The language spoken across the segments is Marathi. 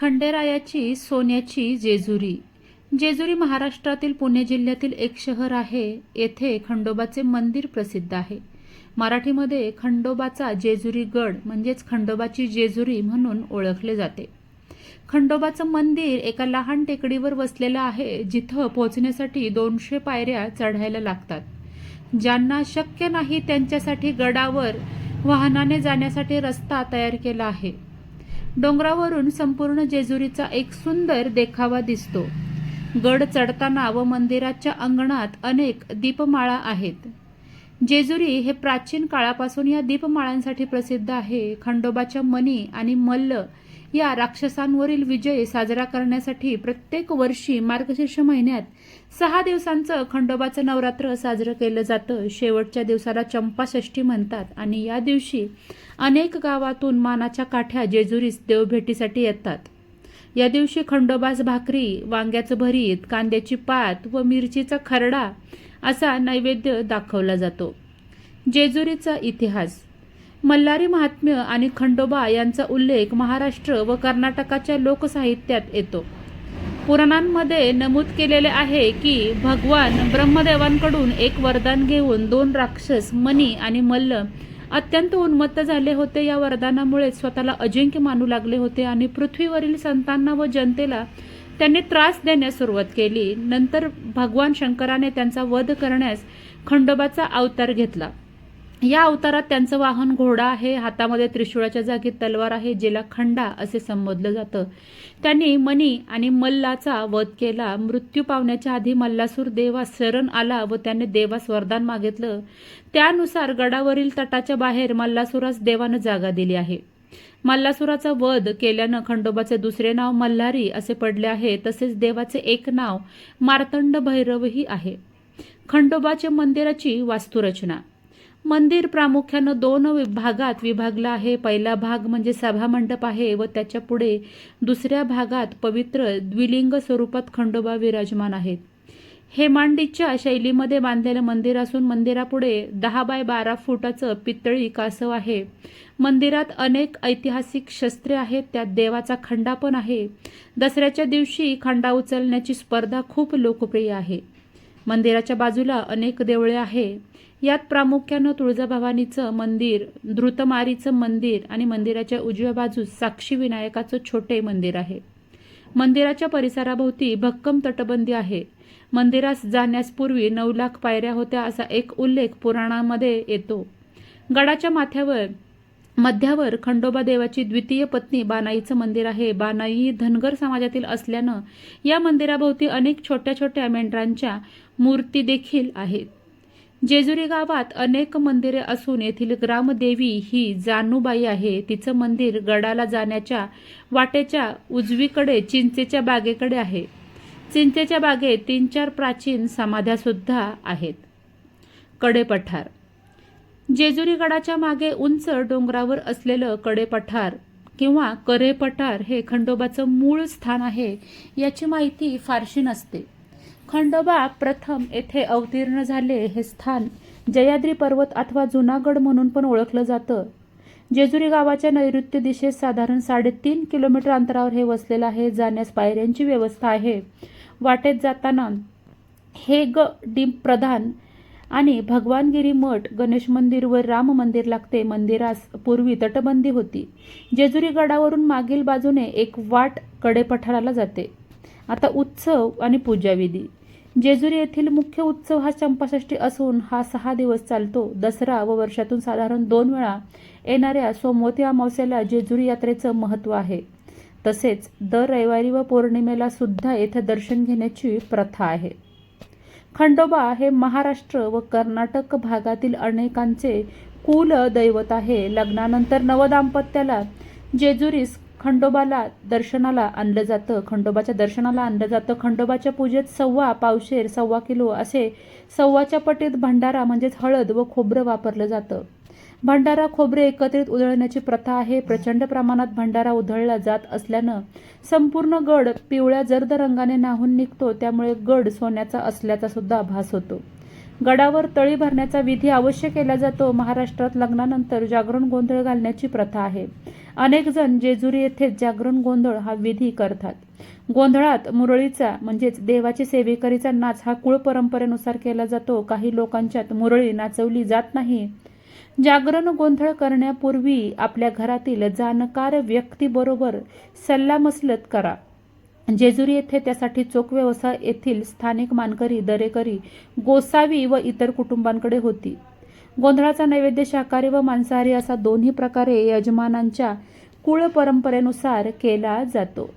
खंडेरायाची सोन्याची जेजुरी. जेजुरी महाराष्ट्रातील पुणे जिल्ह्यातील एक शहर आहे. येथे खंडोबाचे मंदिर प्रसिद्ध आहे. मराठीमध्ये खंडोबाचा जेजुरी गड म्हणजेच खंडोबाची जेजुरी म्हणून ओळखले जाते. खंडोबाचं मंदिर एका लहान टेकडीवर वसलेलं आहे जिथं पोहोचण्यासाठी दोनशे पायऱ्या चढायला लागतात. ज्यांना शक्य नाही त्यांच्यासाठी गडावर वाहनाने जाण्यासाठी रस्ता तयार केला आहे. डोंगरावरून संपूर्ण जेजुरीचा एक सुंदर देखावा दिसतो. गड चढताना व मंदिराच्या अंगणात अनेक दीपमाळा आहेत. जेजुरी हे प्राचीन काळापासून या दीपमाळांसाठी प्रसिद्ध आहे. खंडोबाच्या मणी आणि मल्ल या राक्षसांवरील विजय साजरा करण्यासाठी प्रत्येक वर्षी मार्गशीर्ष महिन्यात सहा दिवसांचं खंडोबाचं नवरात्र साजरं केलं जातं. शेवटच्या दिवसाला चंपाषष्ठी म्हणतात आणि या दिवशी अनेक गावातून मानाच्या काठ्या जेजुरीस देवभेटीसाठी येतात. या दिवशी खंडोबास भाकरी वांग्याचं भरीत कांद्याची पात व मिरचीचा खरडा असा नैवेद्य दाखवला जातो. जेजुरीचा इतिहास मल्हारी महात्म्य आणि खंडोबा यांचा उल्लेख महाराष्ट्र व कर्नाटकाच्या लोकसाहित्यात येतो. पुराणांमध्ये नमूद केलेले आहे की भगवान ब्रह्मदेवांकडून एक वरदान घेऊन दोन राक्षस मनी आणि मल्ल अत्यंत उन्मत्त झाले होते. या वरदानामुळे स्वतःला अजिंक्य मानू लागले होते आणि पृथ्वीवरील संतांना व जनतेला त्यांनी त्रास देण्यास सुरुवात केली. नंतर भगवान शंकराने त्यांचा वध करण्यास खंडोबाचा अवतार घेतला. या अवतारात त्यांचं वाहन घोडा आहे हातामध्ये त्रिशूळाच्या जागी तलवार आहे ज्याला खंडा असे संबोधलं जातं. त्यांनी मनी आणि मल्लाचा वध केला. मृत्यू पावण्याच्या आधी मल्लासूर देवास शरण आला व त्याने देवास वरदान मागितलं. त्यानुसार गडावरील तटाच्या बाहेर मल्लासुरास देवानं जागा दिली आहे. मल्लासुराचा वध केल्यानं खंडोबाचे दुसरे नाव मल्हारी असे पडले आहे. तसेच देवाचे एक नाव मार्तंड भैरवही आहे. खंडोबाच्या मंदिराची वास्तुरचना. मंदिर प्रामुख्यानं दोन वि- भागात विभागलं आहे. पहिला भाग म्हणजे सभामंडप आहे व त्याच्या पुढे दुसऱ्या भागात पवित्र द्विलिंग स्वरूपात खंडोबा विराजमान आहेत. हेमांडीच्या शैलीमध्ये बांधलेलं मंदिर असून मंदिरापुढे दहा बाय बारा फुटाचं पितळी कासव आहे. मंदिरात अनेक ऐतिहासिक शस्त्रे आहेत. त्यात देवाचा खंडा पण आहे. दसऱ्याच्या दिवशी खंडा उचलण्याची स्पर्धा खूप लोकप्रिय आहे. मंदिराच्या बाजूला अनेक देवळे आहे. यात प्रामुख्यानं तुळजाभवानीचं मंदिर धृतमारीचं मंदिर आणि मंदिराच्या उजव्या बाजूस साक्षी विनायकाचं छोटे मंदिर आहे. मंदिराच्या परिसराभोवती भक्कम तटबंदी आहे. मंदिरास जाण्यासपूर्वी नऊ लाख पायऱ्या होत्या असा एक उल्लेख पुराणामध्ये येतो. गडाच्या माथ्यावर मध्यावर खंडोबा देवाची द्वितीय पत्नी बानाईचं मंदिर आहे. बानाई ही धनगर समाजातील असल्यानं या मंदिराभोवती अनेक छोट्या छोट्या मेंढरांच्या मूर्ती देखील आहेत. जेजुरी गावात अनेक मंदिरे असून येथील ग्रामदेवी ही जानूबाई आहे. तिचं मंदिर गडाला जाण्याच्या वाटेच्या उजवीकडे चिंचेच्या बागेकडे आहे. चिंचेच्या बागेत तीन चार प्राचीन समाध्यासुद्धा आहेत. कडेपठार. जेजुरी गडाच्या मागे उंच डोंगरावर असलेलं कडेपठार किंवा करेपठार हे खंडोबाचं मूळ स्थान आहे याची माहिती फारशी नसते. खंडोबा प्रथम येथे अवतीर्ण झाले हे स्थान जयाद्री पर्वत अथवा जुनागड म्हणून पण ओळखलं जातं. जेजुरी गावाच्या नैऋत्य दिशेस साधारण साडेतीन किलोमीटर अंतरावर हे वसलेलं आहे जाण्यास पायऱ्यांची व्यवस्था आहे. वाटेत जाताना हे ग डिम प्रधान आणि भगवानगिरी मठ गणेश मंदिर व राम मंदिर लागते. मंदिरास पूर्वी तटबंदी होती. जेजुरी गडावरून मागील बाजूने एक वाट कडेपठाराला जाते. आता उत्सव आणि पूजाविधी. जेजुरी येथील मुख्य उत्सव हा चंपाषष्ठी असून हा सहा दिवस चालतो. दसरा व वर्षातून साधारण दोन वेळा येणाऱ्या सोमवती अमावस्याला जेजुरी यात्रेचं महत्त्व आहे. तसेच दर रविवारी व पौर्णिमेला सुद्धा येथे दर्शन घेण्याची प्रथा आहे. खंडोबा हे महाराष्ट्र व कर्नाटक भागातील अनेकांचे कुल दैवत आहे. लग्नानंतर नवदाम्पत्याला जेजुरीस खंडोबाला दर्शनाला आणलं जातं. खंडोबाच्या दर्शनाला आणलं जातं. खंडोबाच्या पूजेत सव्वा पावशेर सव्वा किलो असे सव्वाच्या पटीत भंडारा म्हणजेच हळद व खोबरं वापरलं जातं. भंडारा खोबरे एकत्रित उधळण्याची प्रथा आहे. प्रचंड प्रमाणात भंडारा उधळला जात असल्यानं संपूर्ण गड पिवळ्या जर्द रंगाने नाहून निघतो. त्यामुळे गड सोन्याचा असल्याचा सुद्धा आभास होतो. गडावर तळी भरण्याचा विधी अवश्य केला जातो. महाराष्ट्रात लग्नानंतर जागरण गोंधळ घालण्याची प्रथा आहे. अनेक जण जेजुरी येथे जागरण गोंधळ हा विधी करतात. गोंधळात मुरळीचा म्हणजेच देवाची सेवेकरीचा नाच हा कुळ परंपरेनुसार केला जातो. काही लोकांच्यात मुरळी नाचवली जात नाही. जागरण गोंधळ करण्यापूर्वी आपल्या घरातील जाणकार व्यक्तीबरोबर सल्लामसलत करा. जेजुरी येथे त्यासाठी चोख व्यवसाय येथील स्थानिक मानकरी दरेकरी गोसावी व इतर कुटुंबांकडे होती. गोंधळाचा नैवेद्य शाकाहारी व मांसाहारी असा दोन्ही प्रकारे यजमानांच्या कुळ परंपरेनुसार केला जातो.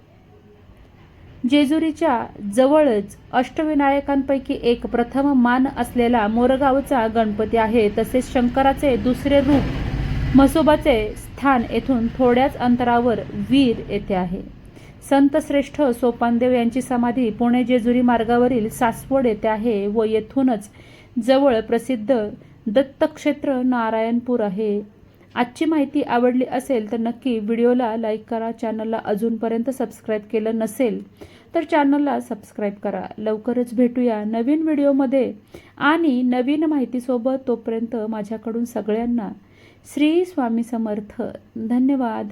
जेजुरीच्या जवळच अष्टविनायकांपैकी एक प्रथम मान असलेला मोरगावचा गणपती आहे. तसेच शंकराचे दुसरे रूप म्हसोबाचे स्थान येथून थोड्याच अंतरावर वीर येथे आहे. संत श्रेष्ठ सोपानदेव यांची समाधी पुणे जेजुरी मार्गावरील सासवड येथे आहे व येथूनच जवळ प्रसिद्ध दत्तक्षेत्र नारायणपूर आहे. आजची माहिती आवडली असेल तर नक्की व्हिडिओला लाईक करा चॅनलला अजूनपर्यंत सबस्क्राईब केलं नसेल तर चॅनलला सबस्क्राईब करा. लवकरच भेटूया नवीन व्हिडिओमध्ये. आणि नवीन माहितीसोबत तोपर्यंत माझ्याकडून सगळ्यांना श्री स्वामी समर्थ. धन्यवाद.